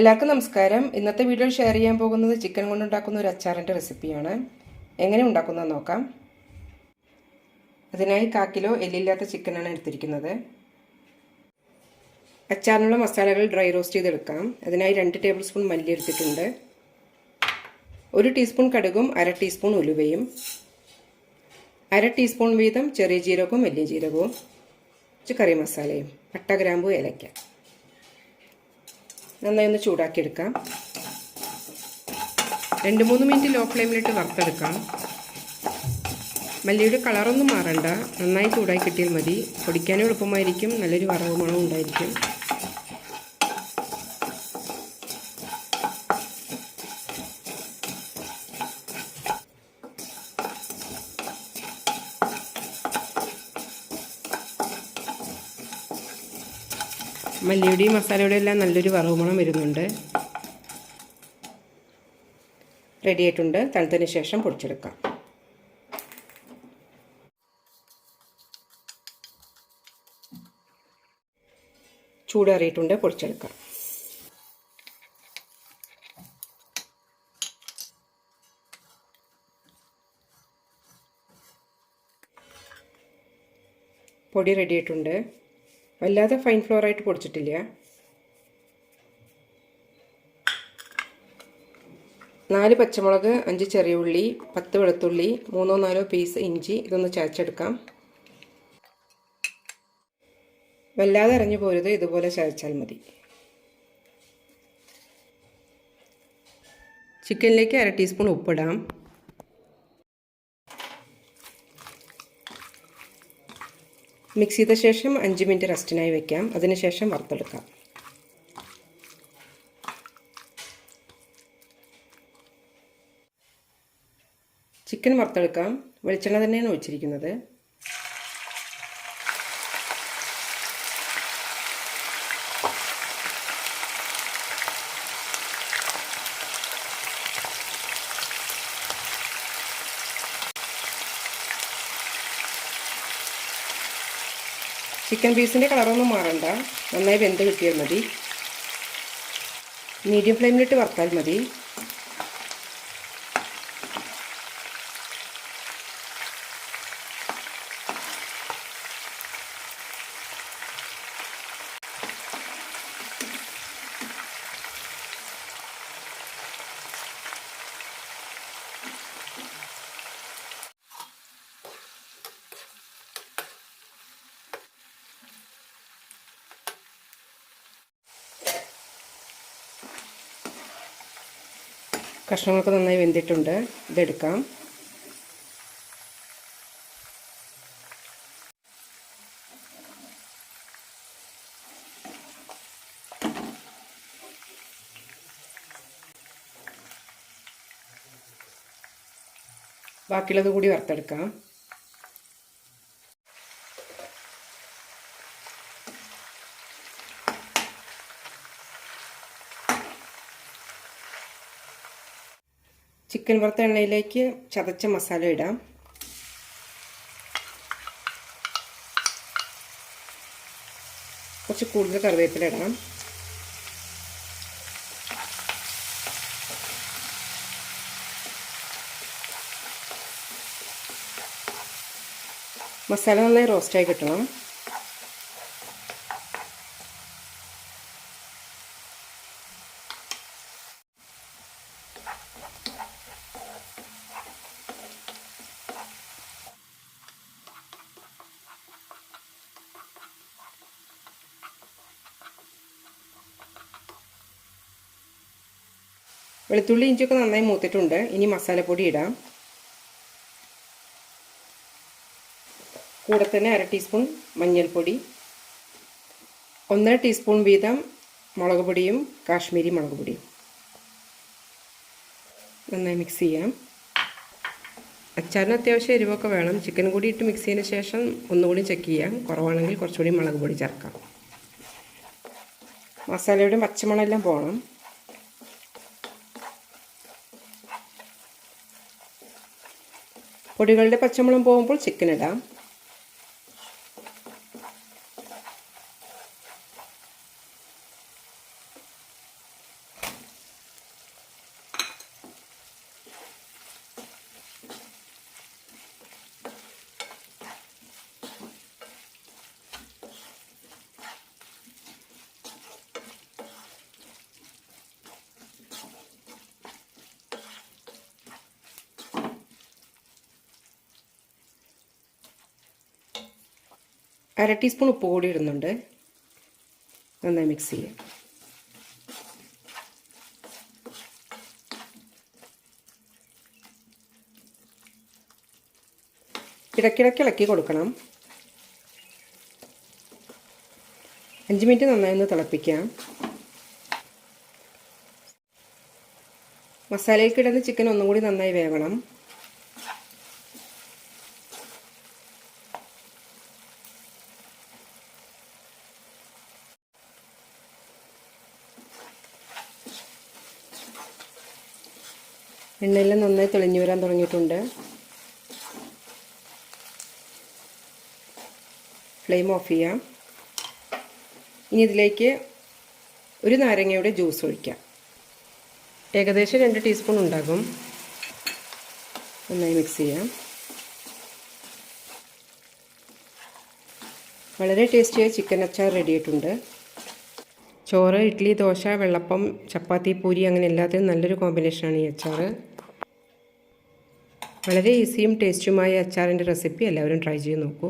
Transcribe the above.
എല്ലാവർക്കും നമസ്കാരം. ഇന്നത്തെ വീഡിയോയിൽ ഷെയർ ചെയ്യാൻ പോകുന്നത് ചിക്കൻ കൊണ്ടുണ്ടാക്കുന്ന ഒരു അച്ചാറിന്റെ റെസിപ്പിയാണ് എങ്ങനെ ഉണ്ടാക്കുന്നത് നോക്കാം. അതിനായി കാ കിലോ എല്ലില്ലാത്ത ചിക്കനാണ് എടുത്തിരിക്കുന്നത്. അച്ചാറിനുള്ള മസാലകൾ ഡ്രൈ റോസ്റ്റ് ചെയ്തെടുക്കാം. അതിനായി രണ്ട് ടേബിൾ സ്പൂൺ മല്ലി എടുത്തിട്ടുണ്ട്. ഒരു ടീസ്പൂൺ കടുകും അര ടീസ്പൂൺ ഉലുവയും അര ടീസ്പൂൺ വീതം ചെറിയ ജീരകവും വലിയ ജീരകവും കുറച്ച് കറി മസാലയും പട്ട ഗ്രാമ്പു ഏലയ്ക്ക നന്നായി ഒന്ന് ചൂടാക്കിയെടുക്കാം. രണ്ട് മൂന്ന് മിനിറ്റ് ലോ ഫ്ലെയിമിലിട്ട് വറുത്തെടുക്കാം. മല്ലിയുടെ കളറൊന്നും മാറണ്ട. നന്നായി ചൂടാക്കി കിട്ടിയാൽ മതി. പൊടിക്കാനും എളുപ്പമായിരിക്കും. നല്ലൊരു വറവ് മണവും ഉണ്ടായിരിക്കും. മല്ലിയുടെയും മസാലയുടെയും എല്ലാം നല്ലൊരു വറവ് മണം വരുന്നുണ്ട്. റെഡി ആയിട്ടുണ്ട്. തണുത്തതിന് ശേഷം പൊടിച്ചെടുക്കാം. ചൂടേറിയിട്ടുണ്ട് പൊടിച്ചെടുക്കാം. പൊടി റെഡി ആയിട്ടുണ്ട്. വല്ലാതെ ഫൈൻ ഫ്ലോർ ആയിട്ട് പൊടിച്ചിട്ടില്ല. നാല് പച്ചമുളക് അഞ്ച് ചെറിയ ഉള്ളി പത്ത് വെളുത്തുള്ളി മൂന്നോ നാലോ പീസ് ഇഞ്ചി ഇതൊന്ന് ചതച്ചെടുക്കാം. വല്ലാതെ അരഞ്ഞു പോരുത് ഇതുപോലെ ചതച്ചാൽ മതി. ചിക്കനിലേക്ക് അര ടീസ്പൂൺ ഉപ്പിടാം. മിക്സ് ചെയ്ത ശേഷം അഞ്ച് മിനിറ്റ് റെസ്റ്റിനായി വെക്കാം. അതിനുശേഷം വറുത്തെടുക്കാം. ചിക്കൻ വറുത്തെടുക്കാം. വെളിച്ചെണ്ണ തന്നെയാണ് ഒഴിച്ചിരിക്കുന്നത്. ചിക്കൻ പീസിന്റെ കളറൊന്നും മാറണ്ട. നന്നായി വെന്ത് കിട്ടിയാൽ മതി. മീഡിയം ഫ്ലെയിമിലിട്ട് വറുത്താൽ മതി. കഷ്ണങ്ങളൊക്കെ നന്നായി വെന്തിട്ടുണ്ട്. ഇതെടുക്കാം. ബാക്കിയുള്ളത് കൂടി വറുത്തെടുക്കാം. ചിക്കൻ വറുത്ത എണ്ണയിലേക്ക് ചതച്ച മസാല ഇടാം. കുറച്ച് കൂടുതൽ കറിവേപ്പില ഇടണം മസാല നന്നായി റോസ്റ്റായി കിട്ടണം. വെളുത്തുള്ളി ഇഞ്ചിയൊക്കെ നന്നായി മൂത്തിട്ടുണ്ട്. ഇനി മസാലപ്പൊടി ഇടാം. കൂടെ തന്നെ അര ടീസ്പൂൺ മഞ്ഞൾപ്പൊടി ഒന്നര ടീസ്പൂൺ വീതം മുളക് പൊടിയും കാശ്മീരി മുളക് പൊടിയും. നന്നായി മിക്സ് ചെയ്യാം. അച്ചാറിന് അത്യാവശ്യം എരിവൊക്കെ വേണം. ചിക്കൻ കൂടി ഇട്ട് മിക്സ് ചെയ്തതിന് ശേഷം ഒന്നുകൂടി ചെക്ക് ചെയ്യാം. കുറവാണെങ്കിൽ കുറച്ചുകൂടി മുളക് പൊടി ചേർക്കാം. മസാലയുടെ പച്ചമണമെല്ലാം പോകണം പൊടികളുടെ പച്ചമുളം പോകുമ്പോൾ ചിക്കൻ ഇടാം. അര ടീസ്പൂൺ ഉപ്പ് കൂടി ഇടുന്നുണ്ട്. നന്നായി മിക്സ് ചെയ്യാം. ഇടയ്ക്കിടയ്ക്ക് ഇളക്കി കൊടുക്കണം. അഞ്ച് മിനിറ്റ് നന്നായി ഒന്ന് തിളപ്പിക്കാം. മസാലയിൽ കിടന്ന് ചിക്കൻ ഒന്നും കൂടി നന്നായി വേവണം. എണ്ണയെല്ലാം നന്നായി തെളിഞ്ഞു വരാൻ തുടങ്ങിയിട്ടുണ്ട്. ഫ്ലെയിം ഓഫ് ചെയ്യാം. ഇനി ഇതിലേക്ക് ഒരു നാരങ്ങയുടെ ജ്യൂസ് ഒഴിക്കാം. ഏകദേശം രണ്ട് ടീസ്പൂൺ ഉണ്ടാകും. നന്നായി മിക്സ് ചെയ്യാം. വളരെ ടേസ്റ്റിയായ ചിക്കൻ അച്ചാർ റെഡിയായിട്ടുണ്ട് ചോറ് ഇഡ്ഡലി ദോശ വെള്ളപ്പം ചപ്പാത്തി പൂരി അങ്ങനെ എല്ലാത്തിനും നല്ലൊരു കോമ്പിനേഷനാണ് ഈ അച്ചാർ വളരെ ഈസിയും ടേസ്റ്റുമായ അച്ചാറിന്റെ റെസിപ്പി എല്ലാവരും ട്രൈ ചെയ്ത് നോക്കൂ.